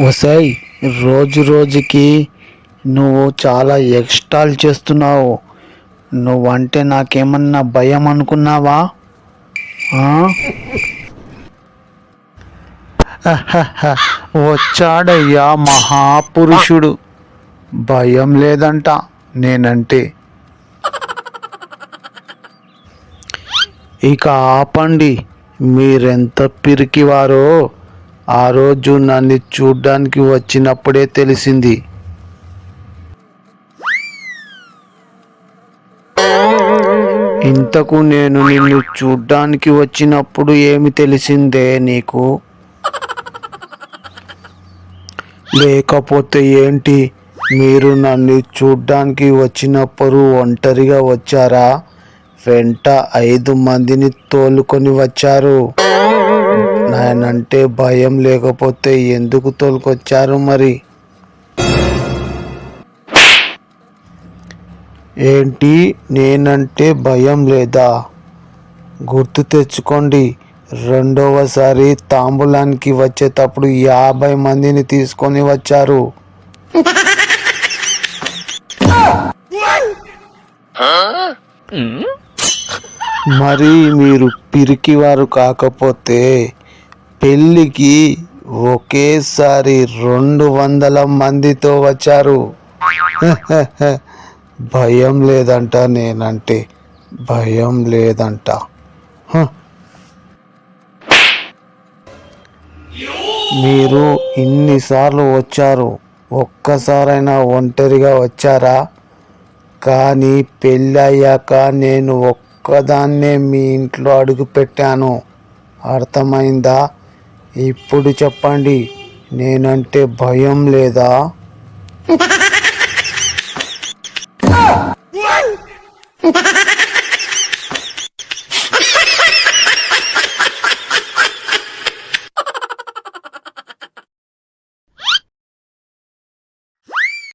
ఒసై రోజు రోజుకి నువ్వు చాలా ఎక్స్టాల్ చేస్తున్నావు. నువ్వంటే నాకేమన్నా భయం అనుకున్నావా? వచ్చాడయ్యా మహాపురుషుడు. భయం లేదంట నేనంటే. ఇక ఆపండి మీరెంత పిరికివారో. ఆ రోజు నన్ను చూడ్డానికి వచ్చినప్పుడే తెలిసింది. ఇంతకు నేను నిన్ను చూడ్డానికి వచ్చినప్పుడు ఏమి తెలిసిందే నీకు? లేకపోతే ఏంటి? మీరు నన్ను చూడ్డానికి వచ్చినప్పుడు ఒంటరిగా వచ్చారా? వెంట ఐదు మందిని తోలుకొని వచ్చారు. నాయనంటే భయం లేకపోతే ఎందుకు తోలుకొచ్చారు మరి? ఏంటి నేనంటే భయం లేదా? గుర్తు తెచ్చుకోండి రెండవసారి తాంబూలానికి వచ్చేటప్పుడు యాభై మందిని తీసుకొని వచ్చారు. మరి మీరు పిరికివారు కాకపోతే పెళ్ళికి ఒకేసారి రెండు వందల మందితో వచ్చారు. భయం లేదంట నేనంటే. భయం లేదంట. మీరు ఇన్నిసార్లు వచ్చారు? ఒక్కసారైనా ఒంటరిగా వచ్చారా? కానీ పెళ్ళయ్యాక నేను ఒక్కదాన్నే మీ ఇంట్లో అడుగు పెట్టాను అర్థమైందా? ఇప్పుడు చెప్పండి నేనంటే భయం లేదా Ha ha ha!